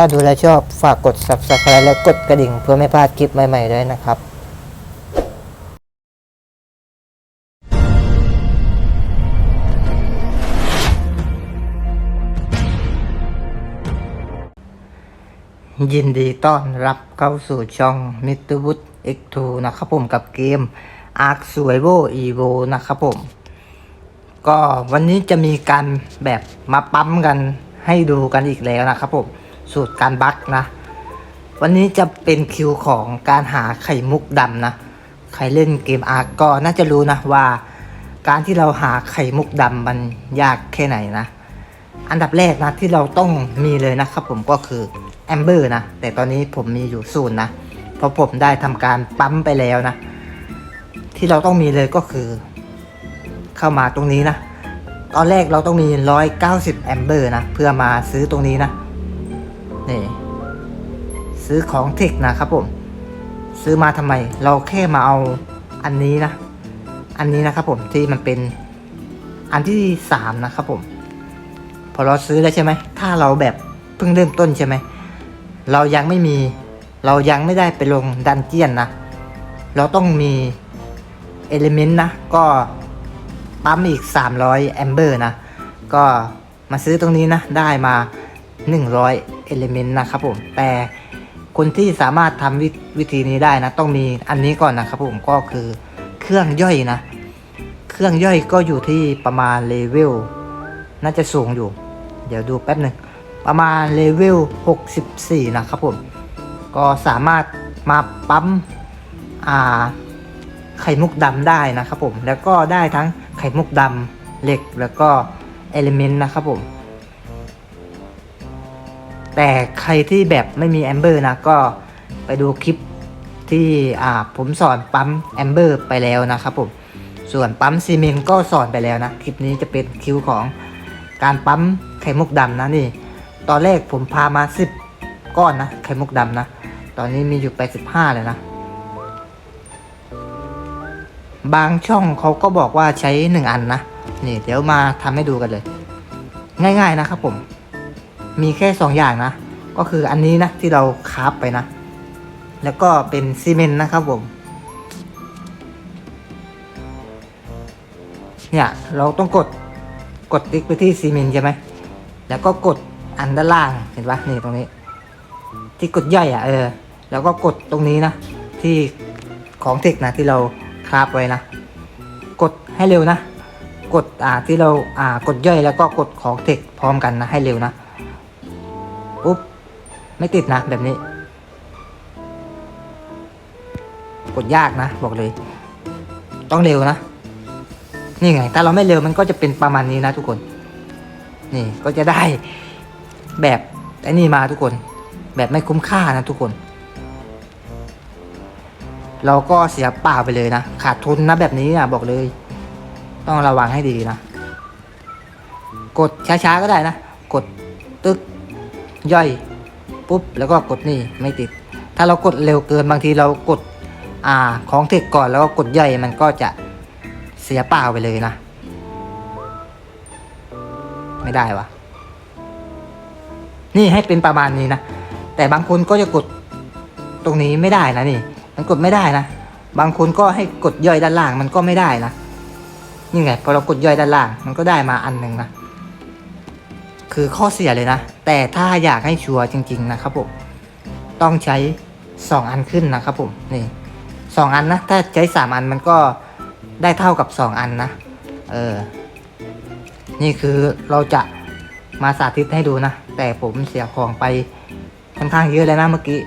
ถ้าดูแลชอบฝากกด subscribe และกดกระดิ่งเพื่อไม่พลาดคลิปใหม่ๆด้วยนะครับยินดีต้อนรับเข้าสู่ช่อง m r w o o d X2 นะครับผมกับเกม Ark Survival Evo นะครับผม ก็วันนี้จะมีการแบบมาปั๊มกันให้ดูกันอีกแล้วนะครับผม สูตรการบักนะ วันนี้จะเป็นคิวของการหาไข่มุกดำนะ ใครเล่นเกมอาร์ก็น่าจะรู้นะว่า การที่เราหาไข่มุกดำมันยากแค่ไหนนะ อันดับแรกนะที่เราต้องมีเลยนะครับผมก็คือแอมเบอร์นะ แต่ตอนนี้ผมมีอยู่ศูนย์นะ เพราะผมได้ทำการปั๊มไปแล้วนะ ที่เราต้องมีเลยก็คือ เข้ามาตรงนี้นะตอนแรกเราต้องมี 190 แอมเบอร์นะ เพื่อมาซื้อตรงนี้นะ นี่ซื้อของเทคนะครับผม ซื้อมาทำไม เราแค่มาเอาอันนี้นะ อันนี้นะครับผมที่มันเป็นอันที่สามนะครับผม พอเราซื้อแล้วใช่ไหม ถ้าเราแบบเพิ่งเริ่มต้นใช่ไหม เรายังไม่มี เรายังไม่ได้ไปลงดันเจียนนะ เราต้องมีเอลิเมนต์นะ ก็ปั๊มอีก 300แอมเบอร์นะ ก็มาซื้อตรงนี้นะ ได้มา 100เอลิเมนต์นะครับผม แต่คนที่สามารถทำววิธีนี้ได้นะ ต้องมีอันนี้ก่อนนะครับผมก็คือเครื่องย่อยนะ เครื่องย่อยก็อยู่ที่ประมาณเลเวลน่าจะสูงอยู่ เดี๋ยวดูแป๊บหนึ่งประมาณเลเวล64 นะครับผม ก็สามารถมาปั๊มอ่าไข่มุกดำได้นะครับผม แล้วก็ได้ทั้งไข่มุกดำเหล็กแล้วก็เอลิเมนต์นะครับผม แต่ใครที่แบบไม่มีแอมเบอร์นะก็ไปดูคลิปที่อ่าผมสอนปั๊มแอมเบอร์ไปแล้วนะครับผมส่วนปั๊มซีเมนต์ก็สอนไปแล้วนะคลิปนี้จะเป็นคิวของการปั๊มไข่มุกดำนะนี่ ตอนแรกผมพามา 10 ก้อนนะไข่มุกดำนะ ตอนนี้มีอยู่ไป 15เลยนะ บางช่องเขาก็บอกว่าใช้ 1 อันนะ นี่เดี๋ยวมาทำให้ดูกันเลย ง่าย ๆนะครับผม มีแค่ 2 อย่างนะ ก็คืออันนี้นะที่เราคาฟไปนะ แล้วก็เป็นซีเมนต์นะครับผมเนี่ยเราต้องกดกดติ๊กไปที่ซีเมนต์ใช่ไหมแล้วก็กดอันด้านล่างเห็นปะนี่ตรงนี้ ที่กดย่อยอะเออ แล้วก็กดตรงนี้นะ ที่ของเทคนะที่เราคราฟไว้นะ กดให้เร็วนะ กดอ่าที่เราอ่ากดย่อยแล้วก็กดของเทคพร้อมกันนะให้เร็วนะ ไม่ติดนะแบบนี้ กดยากนะ บอกเลย ต้องเร็วนะ นี่ไง ถ้าเราไม่เร็วมันก็จะเป็นประมาณนี้นะทุกคน นี่ก็จะได้แบบไอ้นี่มาทุกคน แบบไม่คุ้มค่านะทุกคน เราก็เสียเปล่าไปเลยนะ ขาดทุนนะแบบนี้นะบอกเลย ต้องระวังให้ดีนะ กดช้าๆก็ได้นะ กดตึกย่อย ปุ๊บแล้วก็กดนี่ไม่ติด ถ้าเรากดเร็วเกินบางทีเรากดอ่าของเทคก่อนแล้วก็กดย่อยมันก็จะเสียเปล่าไปเลยนะ ไม่ได้วะนี่ให้เป็นประมาณนี้นะ แต่บางคนก็จะกดตรงนี้ไม่ได้นะนี่ มันกดไม่ได้นะ บางคนก็ให้กดย่อยด้านล่างมันก็ไม่ได้นะ นี่ไงพอเรากดย่อยด้านล่างมันก็ได้มาอันหนึ่งนะ คือข้อเสียเลยนะ แต่ถ้าอยากให้ชัวร์จริง ๆ นะครับผม ต้องใช้สองอันขึ้นนะครับผม นี่สองอันนะ ถ้าใช้สามอันมันก็ได้เท่ากับสองอันนะ เออ นี่คือเราจะมาสาธิตให้ดูนะ แต่ผมเสียของไปค่อนข้างเยอะเลยนะเมื่อกี้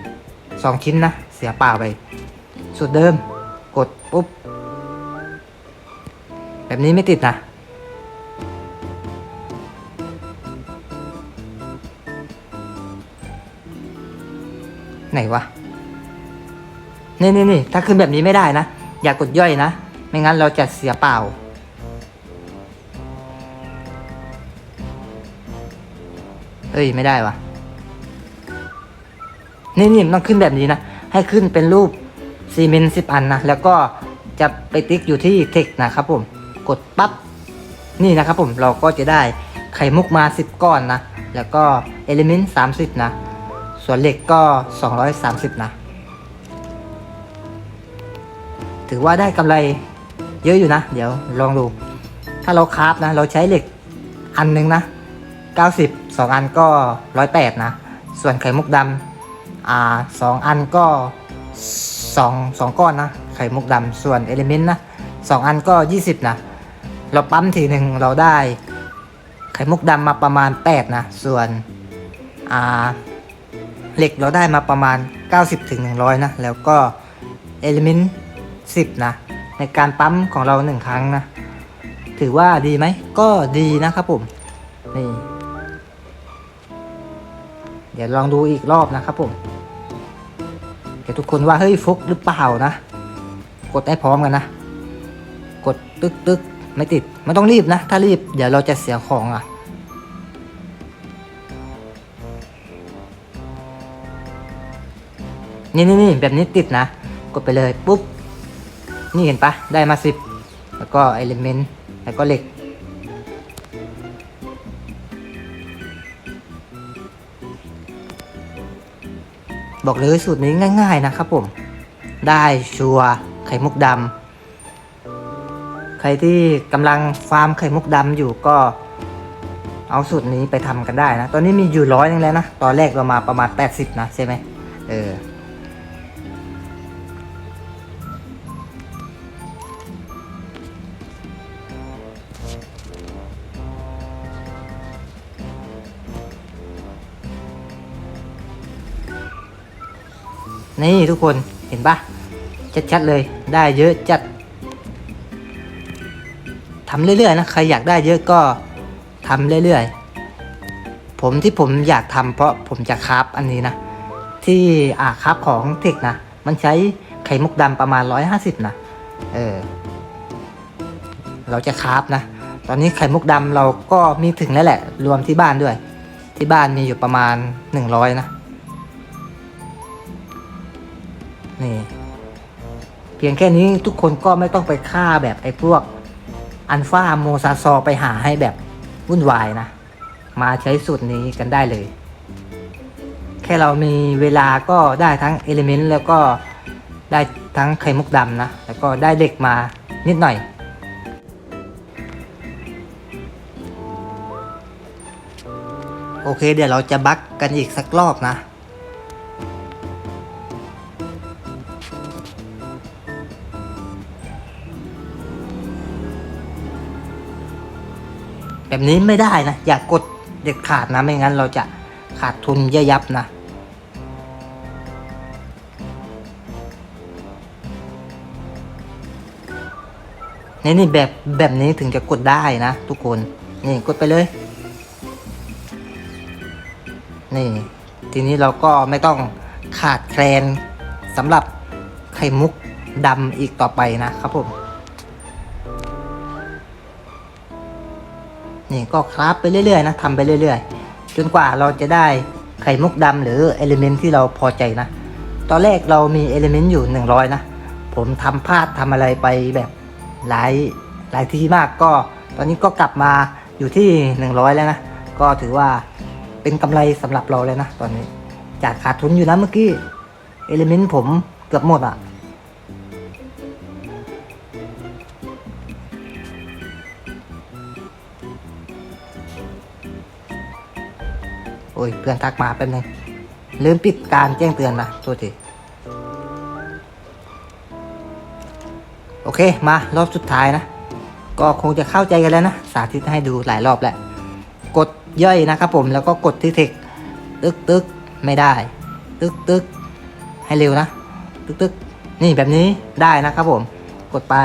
สองชิ้นนะ เสียเปล่าไป สุดเดิม กดปุ๊บ แบบนี้ไม่ติดนะ ไหนวะนี่นี่นี่ถ้าขึ้นแบบนี้ไม่ได้นะ อย่ากดย่อยนะ ไม่งั้นเราจะเสียเปล่า เอ้ยไม่ได้วะนี่นี่มันต้องขึ้นแบบนี้นะ ให้ขึ้นเป็นรูปซีเมนต์สิบอันนะ แล้วก็จะไปติ๊กอยู่ที่เทคนะครับผม กดปั๊บ นี่นะครับผมเราก็จะได้ไข่มุกมา 10 ก้อนนะ แล้วก็เอลิเมนต์30 นะ ส่วนเหล็กก็ 230 นะ ถือว่าได้กำไรเยอะอยู่นะ เดี๋ยวลองดู ถ้าเราคราฟนะ เราใช้เหล็กอันหนึ่งนะ 90 2 อันก็ 108 นะ ส่วนไข่มุกดำอ่าสองอันก็สองสองก้อนนะ ไข่มุกดำส่วนเอลิเมนต์นะสองอันก็ 20 นะ เราปั๊มทีหนึ่งเราได้ไข่มุกดำมาประมาณ 8 นะ ส่วนอ่า เหล็กเราได้มาประมาณ 90ถึง100 นะ แล้วก็เอลิเมนต์10 นะ ในการปั๊มของเรา 1 ครั้งนะ ถือว่าดีไหม ก็ดีนะครับผม นี่ เดี๋ยวลองดูอีกรอบนะครับผม เดี๋ยวทุกคนว่า เฮ้ยฟุกหรือเปล่านะ กดให้พร้อมกันนะ กดตึกตึกไม่ติด ไม่ต้องรีบนะ ถ้ารีบ เดี๋ยวเราจะเสียของอะ นี่นี่นี่แบบนี้ติดนะ กดไปเลยปุ๊บ นี่เห็นปะได้มาสิบแล้วก็เอลิเมนต์แล้วก็เหล็ก บอกเลยสูตรนี้ง่าย ๆนะครับผม ได้ชัวร์ไข่มุกดำใครที่กำลังฟาร์มไข่มุกดำอยู่ก็เอาสูตรนี้ไปทำกันได้นะ ตอนนี้มีอยู่ร้อยนึงแล้วนะ ตอนแรกเรามาประมาณ 80 นะใช่ไหมเออ นี่ทุกคนเห็นปะชัดๆเลยได้เยอะจัดทำเรื่อยๆนะใครอยากได้เยอะก็ทำเรื่อยๆ ผมที่ผมอยากทำเพราะผมจะคราฟอันนี้นะ ที่อ่าคราฟของเทคนะ มันใช้ไข่มุกดำประมาณ 150 นะเออเราจะคราฟนะ ตอนนี้ไข่มุกดำเราก็มีถึงแล้วแหละ รวมที่บ้านด้วย ที่บ้านมีอยู่ประมาณ 100 นะ นี่ เพียงแค่นี้ทุกคนก็ไม่ต้องไปฆ่าแบบไอ้พวก อันฟาโมซาซอไปหาให้แบบวุ่นวายนะ มาใช้สูตรนี้กันได้เลย แค่เรามีเวลาก็ได้ทั้งเอลิเมนต์แล้วก็ได้ทั้งไข่มุกดำนะ แล้วก็ได้เหล็กมานิดหน่อย โอเคเดี๋ยวเราจะบักกันอีกสักรอบนะ แบบนี้ไม่ได้นะ อย่ากกดเด็ดขาดนะไม่งั้นเราจะขาดทุนเยอะยับนะ นี่นี่แบบแบบนี้ถึงจะกดได้นะทุกคน นี่กดไปเลย นี่ ทีนี้เราก็ไม่ต้องขาดแคลนสำหรับไข่มุกดำอีกต่อไปนะครับผม นี่ก็คราฟไปเรื่อยๆนะทำไปเรื่อย ๆ จนกว่าเราจะได้ไข่มุกดำหรือเอลิเมนต์ที่เราพอใจนะ ตอนแรกเรามีเอลิเมนต์อยู่ 100 นะ ผมทำพลาดทำอะไรไปแบบหลายหลายทีมากก็ ตอนนี้ก็กลับมาอยู่ที่ 100 แล้วนะ ก็ถือว่าเป็นกำไรสำหรับเราเลยนะ ตอนนี้ จากขาดทุนอยู่นะเมื่อกี้เอลิเมนต์ผมเกือบหมดอะ อ้ยเพื่อนทักมาแป๊บนึงลืมปิดการแจ้งเตือนนะโทษทีโอเคมารอบสุดท้ายนะ ก็คงจะเข้าใจกันแล้วนะ สาธิตให้ดูหลายรอบแล้ว กดย่อยนะครับผมแล้วก็กดที่เทคตึกตึกไม่ได้ ตึกตึกให้เร็วนะ ตึกตึกนี่แบบนี้ได้นะครับผม กดไป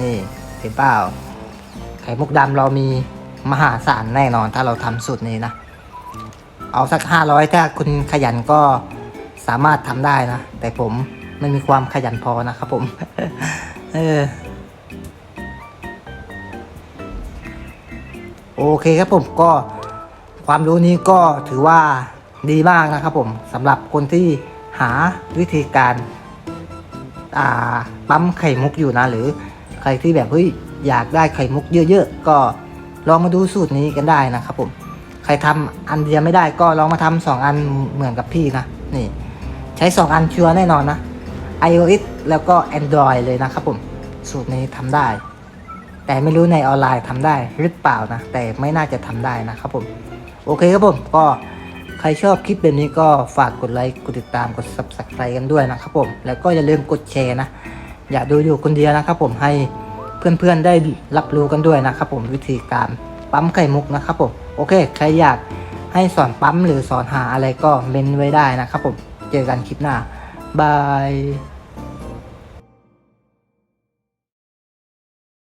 นี่เห็นเปล่าไข่มุกดำเรามีมหาศาลแน่นอน ถ้าเราทำสูตรนี้นะ เอาสักห้าร้อยถ้าคุณขยันก็สามารถทำได้นะ แต่ผมไม่มีความขยันพอนะครับผม เออโอเคครับผมก็ความรู้นี้ก็ถือว่าดีมากนะครับผมสำหรับคนที่หาวิธีการาปั๊มไข่มุกอยู่นะ หรือใครที่แบบเฮ้ยอยากได้ไข่มุกเยอะ ๆ ก็ลองมาดูสูตรนี้กันได้นะครับผม ใรทำอันเดียวไม่ได้ก็ลองมาทำสองอันเหมือนกับพี่นะ นี่ ใช้สองอันชัวร์แน่นอนนะ iOS แล้วก็ Android เลยนะครับผม สูตรนี้ทำได้ แต่ไม่รู้ในออนไลน์ทำได้หรือเปล่านะ แต่ไม่น่าจะทำได้นะครับผม โอเคครับผม ก็ใครชอบคลิปแบบนี้ก็ฝากกดไลค์ กดติดตาม กด subscribe กันด้วยนะครับผม แล้วก็อย่าลืมกดแชร์นะ อย่าดูอยู่คนเดียวนะครับผมให้เพื่อนๆได้รับรู้กันด้วยนะครับผมวิธีการปั๊มไข่มุกนะครับผม โอเค ใครอยากให้สอนปั๊มหรือสอนหาอะไรก็เมนไว้ได้นะครับผม เจอกันคลิปหน้า บาย